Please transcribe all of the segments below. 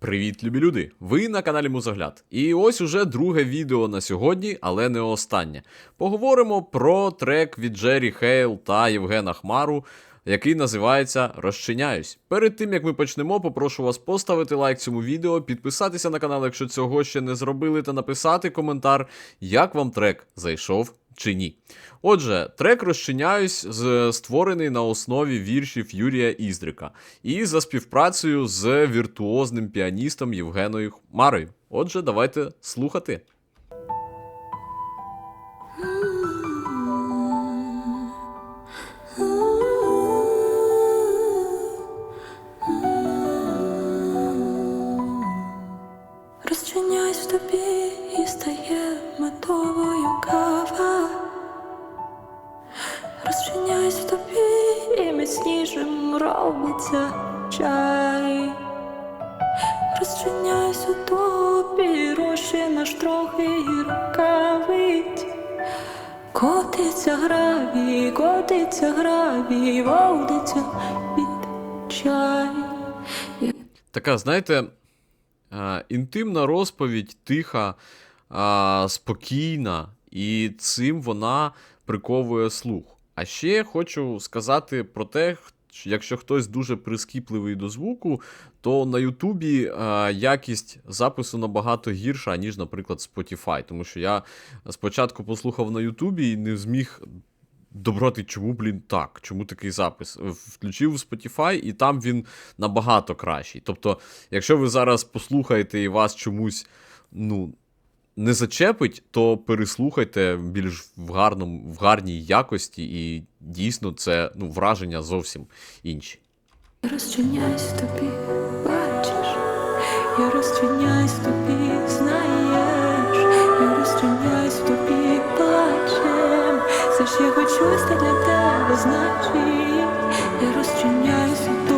Привіт, любі люди! Ви на каналі Музогляд. І ось уже друге відео на сьогодні, але не останнє. Поговоримо про трек від Джері Хейл та Євгена Хмару, який називається Розчиняюсь. Перед тим як ми почнемо, попрошу вас поставити лайк цьому відео, підписатися на канал, якщо цього ще не зробили, та написати коментар, як вам трек зайшов чи ні. Отже, трек розчиняюсь з створений на основі віршів Юрія Іздрика і за співпрацею з віртуозним піаністом Євгеною Хмарою. Отже, давайте слухати. Міцнішим робиться чай. Розчиняюсь у тобі, розчинаш трохи рукавить. Котиться гравій, котиться гравій, водиться під чай. Така, знаєте, е, інтимна розповідь, тиха, е, спокійна, і цим вона приковує слух. А ще хочу сказати про те, що якщо хтось дуже прискіпливий до звуку, то на Ютубі е, якість запису набагато гірша, ніж, наприклад, Spotify. Тому що я спочатку послухав на Ютубі і не зміг добрати, чому, блін, так, чому такий запис. Включив Spotify, і там він набагато кращий. Тобто, якщо ви зараз послухаєте і вас чомусь, ну. Не зачепить, то переслухайте більш в гарному, в гарній якості, і дійсно це ну, враження зовсім інші. Я розчиняюсь тобі, бачиш, я розчиняюсь тобі, знаєш, я розчиняюсь тобі, плачем, все ж я хочу стати для тебе значить, я розчиняюсь тобі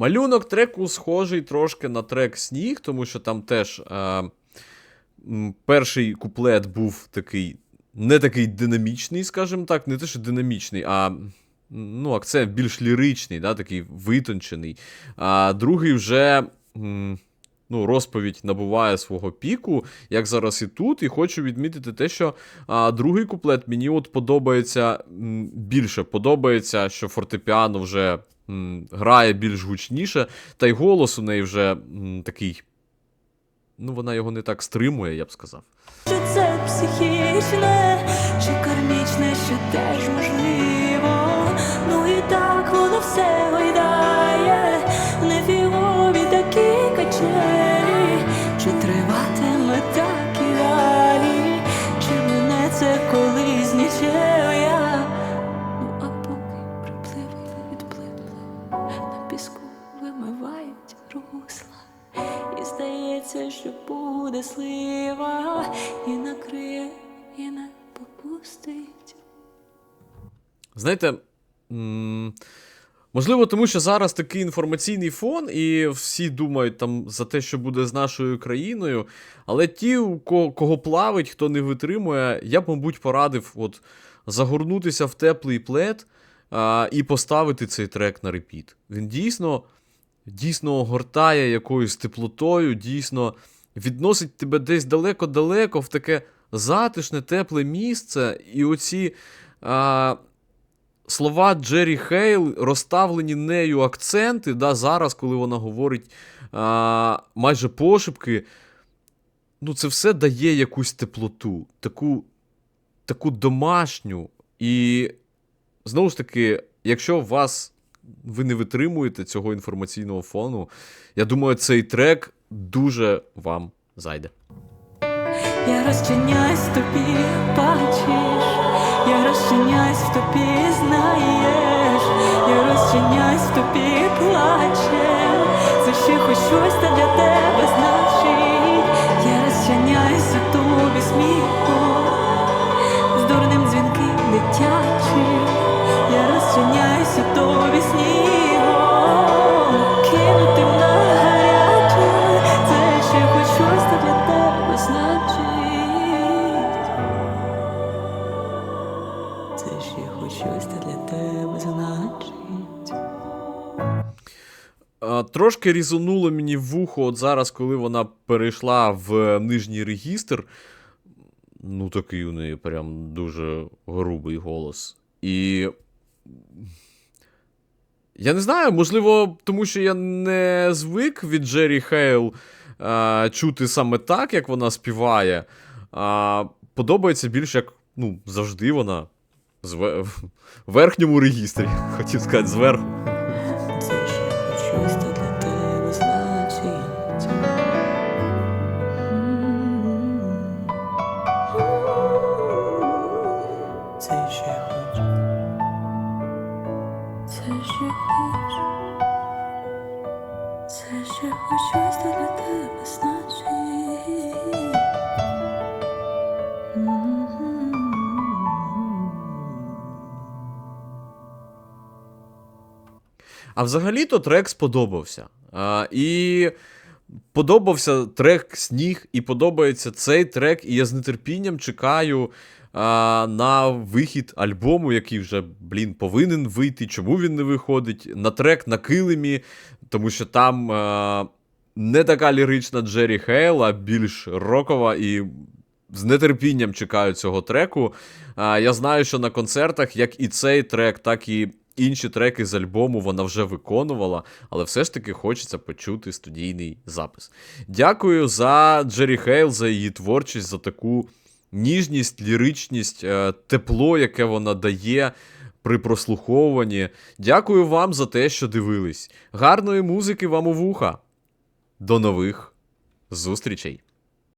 Малюнок треку схожий трошки на трек Сніг, тому що там теж е, перший куплет був такий, не такий динамічний, скажімо так, не те, що динамічний, а ну, акцент більш ліричний, да, такий витончений. А другий вже. м, Ну, розповідь набуває свого піку, як зараз і тут. І хочу відмітити те, що а, другий куплет мені от подобається більше. Подобається, що фортепіано вже грає більш гучніше, та й голос у неї вже такий. Ну, вона його не так стримує, я б сказав. Чи це психічне, чи кармічне, ще теж можливо. Ну і так воно все гойдає, попустить. Знаєте, можливо, тому що зараз такий інформаційний фон, і всі думають там за те, що буде з нашою країною. Але ті, кого плавить, хто не витримує, я б, мабуть, порадив от, загорнутися в теплий плед а, і поставити цей трек на репіт. Він дійсно, дійсно огортає якоюсь теплотою, дійсно відносить тебе десь далеко-далеко в таке затишне, тепле місце, і оці. А, слова Джері Хейл розставлені нею акценти, да, зараз, коли вона говорить а, майже пошепки, ну, це все дає якусь теплоту, таку, таку домашню. І знову ж таки, якщо вас ви не витримуєте цього інформаційного фону, я думаю, цей трек дуже вам зайде. Я розчиняюсь в тобі, бачиш, я розчиняюсь в тобі, знаєш, я розчиняюсь тобі плачем. Це ще хоч щось та для тебе значить. Я розчиняюсь у тобі сміхом, з дурним дзвінким дитячим. Я розчиняюсь у тобі снігом, Трошки різонуло мені в вухо, от зараз, коли вона перейшла в нижній регістр. Ну, такий у неї прям дуже грубий голос. І. Я не знаю, можливо, тому що я не звик від Джері Хейл а, чути саме так, як вона співає. А, подобається більш як, ну, завжди вона в верхньому регістрі, хотів сказати, зверху. Хоч. Це ще хоч щось для. А взагалі-то трек сподобався. А, і подобався трек Сніг, і подобається цей трек, і я з нетерпінням чекаю а, на вихід альбому, який вже, блін, повинен вийти. Чому він не виходить? На трек на килимі, тому що там а, не така лірична Джері Хейл, а більш рокова і. З нетерпінням чекаю цього треку. А, я знаю, що на концертах, як і цей трек, так і інші треки з альбому вона вже виконувала, але все ж таки хочеться почути студійний запис. Дякую за Джері Хейл, за її творчість, за таку ніжність, ліричність, е, тепло, яке вона дає при прослуховуванні. Дякую вам за те, що дивились. Гарної музики вам у вуха. До нових зустрічей!